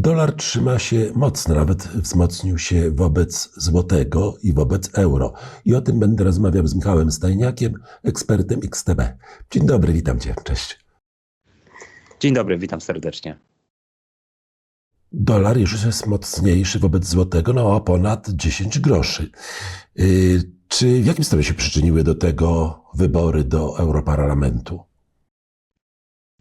Dolar trzyma się mocno, nawet wzmocnił się wobec złotego i wobec euro. I o tym będę rozmawiał z Michałem Stajniakiem, ekspertem XTB. Dzień dobry, witam Cię, cześć. Dzień dobry, witam serdecznie. Dolar już jest mocniejszy wobec złotego, no o ponad 10 groszy. Yy, czy w jakim stopniu się przyczyniły do tego wybory do Europarlamentu?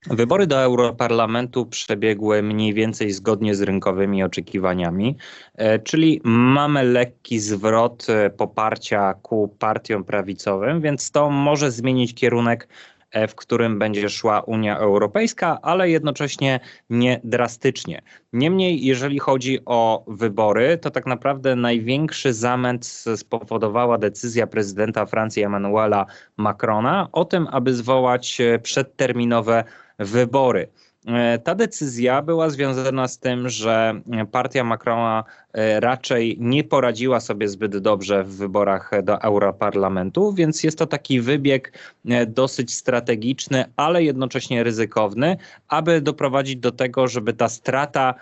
Wybory do Europarlamentu przebiegły mniej więcej zgodnie z rynkowymi oczekiwaniami, e, czyli mamy lekki zwrot e, poparcia ku partiom prawicowym, więc to może zmienić kierunek, e, w którym będzie szła Unia Europejska, ale jednocześnie nie drastycznie. Niemniej, jeżeli chodzi o wybory, to tak naprawdę największy zamęt spowodowała decyzja prezydenta Francji Emmanuela Macrona o tym, aby zwołać przedterminowe wybory. E, Ta decyzja była związana z tym, że partia Macrona e, raczej nie poradziła sobie zbyt dobrze w wyborach do Europarlamentu, więc jest to taki wybieg e, dosyć strategiczny, ale jednocześnie ryzykowny, aby doprowadzić do tego, żeby ta strata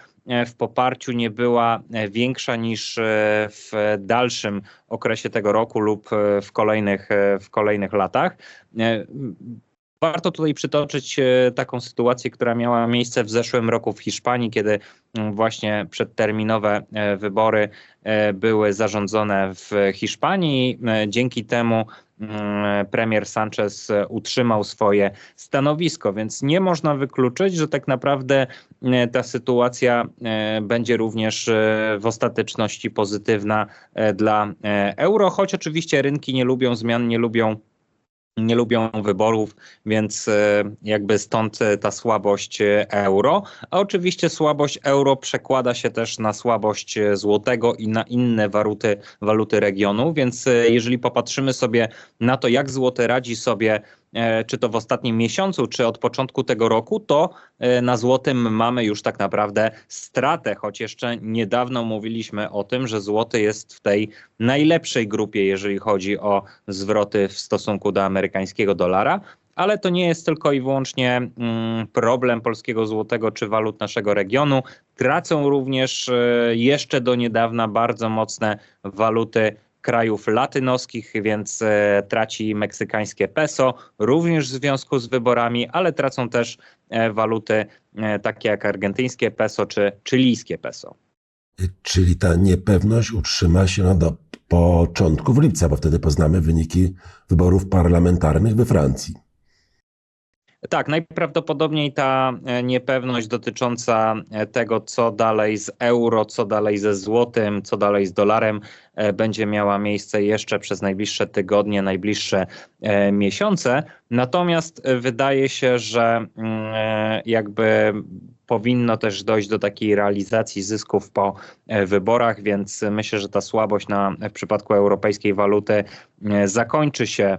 w poparciu nie była większa niż w dalszym okresie tego roku lub w kolejnych, w kolejnych latach. Warto tutaj przytoczyć e, taką sytuację, która miała miejsce w zeszłym roku w Hiszpanii, kiedy mm, właśnie przedterminowe e, wybory e, były zarządzone w Hiszpanii. Dzięki temu mm, premier Sanchez utrzymał swoje stanowisko, więc nie można wykluczyć, że tak naprawdę ta sytuacja będzie również w ostateczności pozytywna dla euro, choć oczywiście rynki nie lubią zmian, nie lubią nie lubią wyborów, więc e, jakby stąd e, ta słabość e, euro. A oczywiście słabość euro przekłada się też na słabość złotego i na inne waluty, waluty regionu, więc jeżeli popatrzymy sobie na to, jak złoty radzi sobie czy to w ostatnim miesiącu, czy od początku tego roku, to na złotym mamy już tak naprawdę stratę, choć jeszcze niedawno mówiliśmy o tym, że złoty jest w tej najlepszej grupie, jeżeli chodzi o zwroty w stosunku do amerykańskiego dolara. Ale to nie jest tylko i wyłącznie mm, problem polskiego złotego czy walut naszego regionu. Tracą również jeszcze do niedawna bardzo mocne waluty krajów latynoskich, więc e, traci meksykańskie peso, również w związku z wyborami, ale tracą też e, waluty e, takie jak argentyńskie peso czy chilijskie peso. Czyli ta niepewność utrzyma się no, do początku lipca, bo wtedy poznamy wyniki wyborów parlamentarnych we Francji. Tak, najprawdopodobniej ta e, niepewność dotycząca e, tego, co dalej z euro, co dalej ze złotym, co dalej z dolarem, e, będzie miała miejsce jeszcze przez najbliższe tygodnie, najbliższe miesiące. Natomiast wydaje się, że mm, jakby powinno też dojść do takiej realizacji zysków po wyborach, więc myślę, że ta słabość na, w przypadku europejskiej waluty zakończy się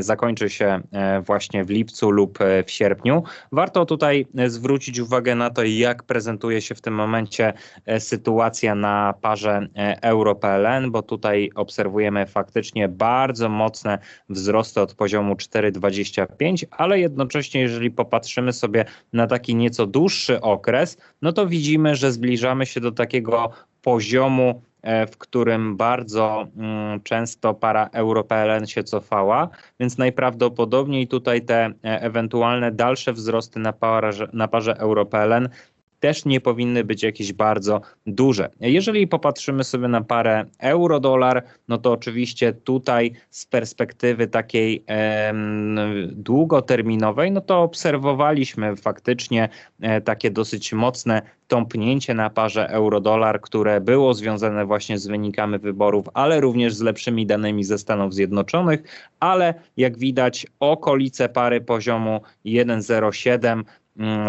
zakończy się e, właśnie w lipcu lub e, w sierpniu. Warto tutaj zwrócić uwagę na to, jak prezentuje się w tym momencie sytuacja na parze euro-PLN, bo tutaj obserwujemy faktycznie bardzo mocne wzrosty od poziomu 4,25, ale jednocześnie, jeżeli popatrzymy sobie na taki nieco dłuższy okres, no to widzimy, że zbliżamy się do takiego poziomu E, w którym bardzo mm, często para EuroPLN się cofała, więc najprawdopodobniej tutaj te e, ewentualne dalsze wzrosty na parze, na parze EuroPLN też nie powinny być jakieś bardzo duże. Jeżeli popatrzymy sobie na parę euro-dolar, no to oczywiście tutaj z perspektywy takiej e, długoterminowej, no to obserwowaliśmy faktycznie e, takie dosyć mocne tąpnięcie na parze euro-dolar, które było związane właśnie z wynikami wyborów, ale również z lepszymi danymi ze Stanów Zjednoczonych, ale jak widać okolice pary poziomu 1,07 Mm,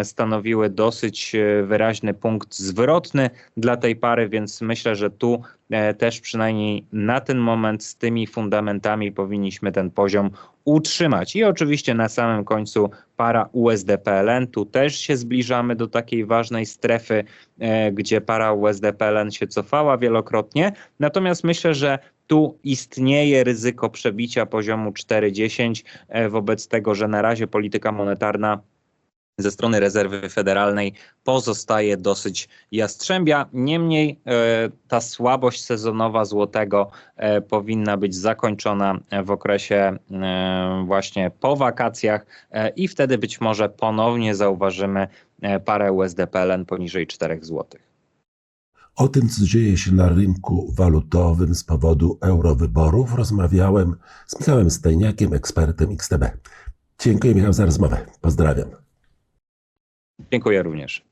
stanowiły dosyć e, wyraźny punkt zwrotny dla tej pary, więc myślę, że tu e, też przynajmniej na ten moment z tymi fundamentami powinniśmy ten poziom utrzymać. I oczywiście na samym końcu para USD-PLN, tu też się zbliżamy do takiej ważnej strefy, e, gdzie para USD-PLN się cofała wielokrotnie. Natomiast myślę, że tu istnieje ryzyko przebicia poziomu 4,10 wobec tego, że na razie polityka monetarna ze strony rezerwy federalnej pozostaje dosyć jastrzębia. Niemniej e, ta słabość sezonowa złotego e, powinna być zakończona w okresie e, właśnie po wakacjach i wtedy być może ponownie zauważymy parę USD PLN poniżej 4 zł. O tym, co dzieje się na rynku walutowym z powodu eurowyborów, rozmawiałem z Michałem Stajniakiem, ekspertem XTB. Dziękuję Michał za rozmowę. Pozdrawiam. Dziękuję również.